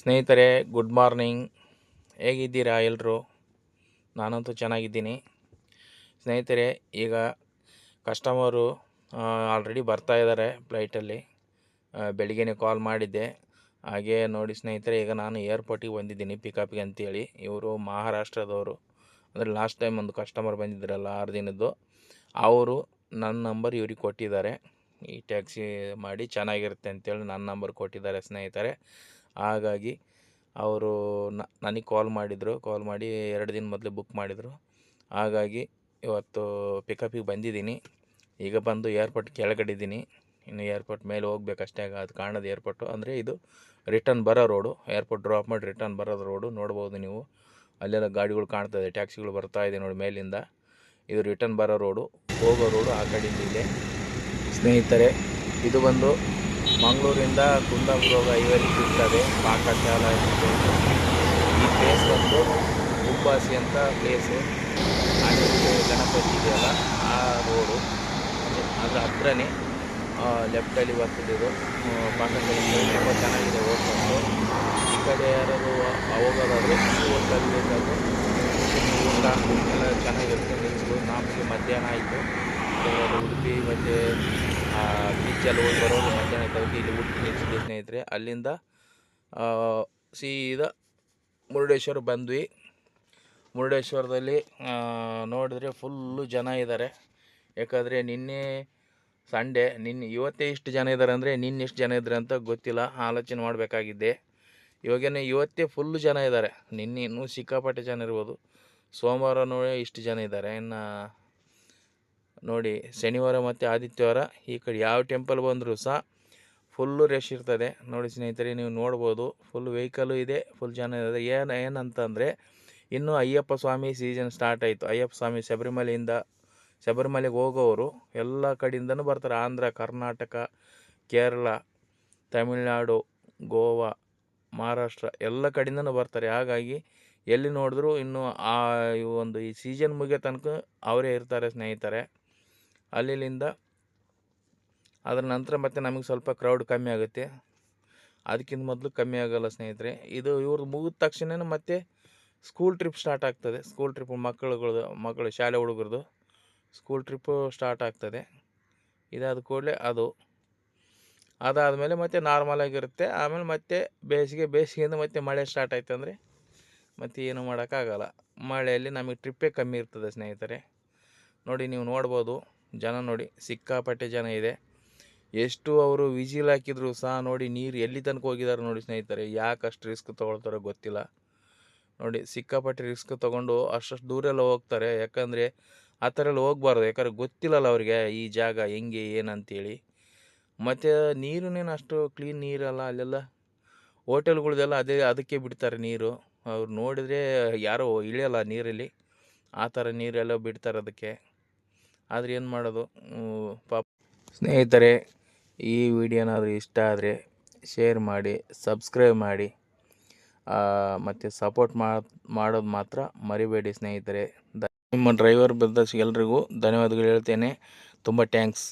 ಸ್ನೇಹಿತರೆ, good morning. ಹೇಗಿದ್ದೀರಾ ಎಲ್ಲರೂ ನಾನಂತೂ ಚೆನ್ನಾಗಿದ್ದೀನಿ. ಸ್ನೇಹಿತರೆ, ಈಗ ಕಸ್ಟಮರು ಆಲ್ರೆಡಿ ಬರ್ತಾ ಇದ್ದಾರೆ ಫ್ಲೈಟಲ್ಲಿ. ಬೆಳಿಗ್ಗೆ ಕಾಲ್ ಮಾಡಿದ್ದೆ. ಹಾಗೆ ನೋಡಿ ಸ್ನೇಹಿತರೆ, ಈಗ ನಾನು ಏರ್ಪೋರ್ಟಿಗೆ ಬಂದಿದ್ದೀನಿ ಪಿಕಪ್ಗೆ ಅಂತೇಳಿ. ಇವರು ಮಹಾರಾಷ್ಟ್ರದವರು. ಅಂದರೆ ಲಾಸ್ಟ್ ಟೈಮ್ ಒಂದು ಕಸ್ಟಮರ್ ಬಂದಿದ್ದರಲ್ಲ ಆರು ದಿನದ್ದು. ಅವರು ನನ್ನ ನಂಬರ್ ಇವ್ರಿಗೆ ಕೊಟ್ಟಿದ್ದಾರೆ. ಈ ಟ್ಯಾಕ್ಸಿ ಮಾಡಿ ಚೆನ್ನಾಗಿರುತ್ತೆ ಅಂತೇಳಿ ನನ್ನ ನಂಬರ್ ಕೊಟ್ಟಿದ್ದಾರೆ ಸ್ನೇಹಿತರೆ. ಹಾಗಾಗಿ ಅವರು ನನಗೆ ಕಾಲ್ ಮಾಡಿದರು. ಕಾಲ್ ಮಾಡಿ ಎರಡು ದಿನ ಮೊದಲೇ ಬುಕ್ ಮಾಡಿದರು. ಹಾಗಾಗಿ ಇವತ್ತು ಪಿಕಪ್ಪಿಗೆ ಬಂದಿದ್ದೀನಿ. ಈಗ ಬಂದು ಏರ್ಪೋರ್ಟ್ ಕೆಳಗಡೆ ಇದ್ದೀನಿ. ಇನ್ನು ಏರ್ಪೋರ್ಟ್ ಮೇಲೆ ಹೋಗ್ಬೇಕಷ್ಟೇ ಅದು ಕಾಣೋದು ಏರ್ಪೋರ್ಟು ಅಂದರೆ ಇದು ರಿಟರ್ನ್ ಬರೋ ರೋಡು ಏರ್ಪೋರ್ಟ್ ಡ್ರಾಪ್ ಮಾಡಿ ರಿಟರ್ನ್ ಬರೋದು ರೋಡು ನೋಡ್ಬೋದು ನೀವು. ಅಲ್ಲೆಲ್ಲ ಗಾಡಿಗಳು ಕಾಣ್ತದೆ ಟ್ಯಾಕ್ಸಿಗಳು ಬರ್ತಾ ಇದೆ ನೋಡಿ ಮೇಲಿಂದ. ಇದು ರಿಟರ್ನ್ ಬರೋ ರೋಡು ಹೋಗೋ ರೋಡು ಆ ಕಡೆಯಿಂದ ಇದೆ. ಸ್ನೇಹಿತರೆ, ಇದು ಬಂದು ಮಂಗಳೂರಿಂದ ಕುಂದಾಪುರ ಹೈವೇಲಿ ಸಿಗ್ತದೆ ಪಾಕಶಾಲ ಈ ಪ್ಲೇಸ್ ಬಂದು ಉಬ್ಬಾಸಿ ಅಂತ ಪ್ಲೇಸು ಅಲ್ಲಿ ಗಣಪತಿ ಇದೆಯಲ್ಲ, ಆ ರೋಡು ಅದರ ಹತ್ರನೇ ಲೆಫ್ಟಲ್ಲಿ ಬರ್ತದೆ ಇದು. ಪಾಕಶಾಲೆ ತುಂಬ ಚೆನ್ನಾಗಿದೆ ಹೋಗ್ಬಂದು. ಈ ಕಡೆ ಯಾರು ಹೋಗೋದಾದ್ರೆ ಹೋಟೆಲ್ ಬೇಕಾದ್ರೆ, ಊಟ ಎಲ್ಲ ಚೆನ್ನಾಗಿರುತ್ತೆ ನಿಲ್ಸ್ಬೋದು. ನಮಗೆ ಮಧ್ಯಾಹ್ನ ಆಯಿತು. ಉಡುಪಿ ಮತ್ತು ಬೀಚಲ್ಲಿ ಹೋಗಿ ಬರೋದು ಮಧ್ಯಾಹ್ನ ಆಯ್ತು ಇಲ್ಲಿ ಉಡುಪಿ ನಿಲ್ಸಿದ್ದೆ ಸ್ನೇಹಿತರೆ ಅಲ್ಲಿಂದ ಸೀದಾ ಮುರುಡೇಶ್ವರ ಬಂದ್ವಿ. ಮುರುಡೇಶ್ವರದಲ್ಲಿ ನೋಡಿದ್ರೆ ಫುಲ್ಲು ಜನ ಇದ್ದಾರೆ ಯಾಕಂದರೆ ನಿನ್ನೆ ಸಂಡೇ ನಿನ್ನೆ ಇವತ್ತೇ ಇಷ್ಟು ಜನ ಇದ್ದಾರೆ ಅಂದರೆ ನಿನ್ನೆ ಎಷ್ಟು ಜನ ಇದ್ದಾರೆ ಅಂತ ಗೊತ್ತಿಲ್ಲ, ಆಲೋಚನೆ ಮಾಡಬೇಕಾಗಿದ್ದೆ. ಇವಾಗೇನೆ ಇವತ್ತೇ ಫುಲ್ಲು ಜನ ಇದ್ದಾರೆ ನಿನ್ನೆ ಇನ್ನೂ ಸಿಕ್ಕಾಪಟ್ಟೆ ಜನ ಇರ್ಬೋದು. ನೋಡಿ ಇಷ್ಟು ಜನ ಇದ್ದಾರೆ ಇನ್ನು ನೋಡಿ, ಶನಿವಾರ ಮತ್ತು ಆದಿತ್ಯವಾರ ಈ ಕಡೆ ಯಾವ ಟೆಂಪಲ್ ಬಂದರೂ ಸಹ ಫುಲ್ಲು ರಶ್ ಇರ್ತದೆ. ನೋಡಿ ಸ್ನೇಹಿತರೆ, ನೀವು ನೋಡ್ಬೋದು ಫುಲ್ ವೆಹಿಕಲು ಇದೆ ಫುಲ್ ಜನ ಇದೆ ಏನು, ಏನಂತಂದರೆ, ಇನ್ನು ಅಯ್ಯಪ್ಪ ಸ್ವಾಮಿ ಸೀಸನ್ ಸ್ಟಾರ್ಟ್ ಆಯಿತು. ಅಯ್ಯಪ್ಪ ಸ್ವಾಮಿ ಶಬರಿಮಲೆಯಿಂದ, ಶಬರಿಮಲೆಗೆ ಹೋಗೋರು ಎಲ್ಲ ಕಡೆಯಿಂದನೂ ಬರ್ತಾರೆ. ಆಂಧ್ರ, ಕರ್ನಾಟಕ, ಕೇರಳ, ತಮಿಳುನಾಡು, ಗೋವಾ, ಮಹಾರಾಷ್ಟ್ರ ಎಲ್ಲ ಕಡೆಯಿಂದನೂ ಬರ್ತಾರೆ. ಹಾಗಾಗಿ ಎಲ್ಲಿ ನೋಡಿದ್ರು ಇನ್ನೂ ಆ ಒಂದು ಈ ಸೀಸನ್ ಮುಗಿಯೋ ತನಕ ಅವರೇ ಇರ್ತಾರೆ ಸ್ನೇಹಿತರೆ. ಅಲ್ಲಿಂದ ಅದರ ನಂತರ ಮತ್ತೆ ನಮಗೆ ಸ್ವಲ್ಪ ಕ್ರೌಡ್ ಕಮ್ಮಿ ಆಗುತ್ತೆ. ಅದಕ್ಕಿಂತ ಮೊದಲು ಕಮ್ಮಿ ಆಗಲ್ಲ ಸ್ನೇಹಿತರೆ. ಇದು ಇವ್ರದ್ದು ಮುಗಿದ ತಕ್ಷಣ ಮತ್ತೆ ಸ್ಕೂಲ್ ಟ್ರಿಪ್ ಸ್ಟಾರ್ಟ್ ಆಗ್ತದೆ. ಸ್ಕೂಲ್ ಟ್ರಿಪ್ ಮಕ್ಕಳುಗಳದ್ದು ಮಕ್ಕಳು, ಶಾಲೆ ಹುಡುಗರದು ಸ್ಕೂಲ್ ಟ್ರಿಪ್ಪು ಸ್ಟಾರ್ಟ್ ಆಗ್ತದೆ. ಇದಾದ ಕೂಡಲೇ ಅದು. ಅದಾದಮೇಲೆ ಮತ್ತೆ ನಾರ್ಮಲ್ ಆಗಿರುತ್ತೆ. ಆಮೇಲೆ ಮತ್ತೆ ಬೇಸಿಗೆ, ಬೇಸಿಗೆಯಿಂದ ಮತ್ತೆ ಮಳೆ ಸ್ಟಾರ್ಟ್ ಆಯ್ತು ಅಂದರೆ ಮತ್ತೆ ಏನು ಮಾಡೋಕ್ಕಾಗಲ್ಲ. ಮಳೆಯಲ್ಲಿ ನಮಗೆ ಟ್ರಿಪ್ಪೇ ಕಮ್ಮಿ ಇರ್ತದೆ ಸ್ನೇಹಿತರೆ. ನೋಡಿ ನೀವು ನೋಡ್ಬೋದು. ಜನ ನೋಡಿ ಸಿಕ್ಕಾಪಟ್ಟೆ ಜನ ಇದೆ. ಎಷ್ಟು ಅವರು ವಿಜಿಲ್ ಹಾಕಿದ್ರು ಸಹ ನೋಡಿ ನೀರು ಎಲ್ಲಿ ತನಕ ಹೋಗಿದ್ದಾರೆ ನೋಡಿ ಸ್ನೇಹಿತರೆ, ಯಾಕೆ ಅಷ್ಟು ರಿಸ್ಕ್ ತೊಗೊಳ್ತಾರೋ ಗೊತ್ತಿಲ್ಲ. ನೋಡಿ ಸಿಕ್ಕಾಪಟ್ಟೆ ರಿಸ್ಕ್ ತೊಗೊಂಡು ಅಷ್ಟಷ್ಟು ದೂರೆಲ್ಲ ಹೋಗ್ತಾರೆ. ಯಾಕಂದರೆ ಆ ಥರ ಎಲ್ಲ ಹೋಗ್ಬಾರ್ದು. ಯಾಕಂದರೆ ಗೊತ್ತಿಲ್ಲಲ್ಲ ಅವರಿಗೆ ಈ ಜಾಗ ಹೆಂಗೆ, ಏನಂತೇಳಿ. ಮತ್ತು ನೀರನ್ನೇನು ಅಷ್ಟು ಕ್ಲೀನ್ ನೀರಲ್ಲ, ಅಲ್ಲೆಲ್ಲ ಹೋಟೆಲ್ಗಳ್ದೆಲ್ಲ ಅದೇ, ಅದಕ್ಕೆ ಬಿಡ್ತಾರೆ ನೀರು. ಅವ್ರು ನೋಡಿದರೆ ಯಾರೋ ಇಳಿಯಲ್ಲ ನೀರಲ್ಲಿ. ಆ ಥರ ನೀರೆಲ್ಲ ಬಿಡ್ತಾರೆ ಅದಕ್ಕೆ. ಆದರೆ ಏನು ಮಾಡೋದು? ಪಾಪ. ಸ್ನೇಹಿತರೆ, ಈ ವಿಡಿಯೋನಾದರೂ ಇಷ್ಟ ಆದರೆ ಶೇರ್ ಮಾಡಿ, ಸಬ್ಸ್ಕ್ರೈಬ್ ಮಾಡಿ. ಮತ್ತು ಸಪೋರ್ಟ್ ಮಾಡೋದು ಮಾತ್ರ ಮರಿಬೇಡಿ ಸ್ನೇಹಿತರೆ. ನಿಮ್ಮ ಡ್ರೈವರ್ ಬ್ರದರ್ಸ್ ಎಲ್ರಿಗೂ ಧನ್ಯವಾದಗಳು ಹೇಳ್ತೇನೆ. ತುಂಬ ಟ್ಯಾಂಕ್ಸ್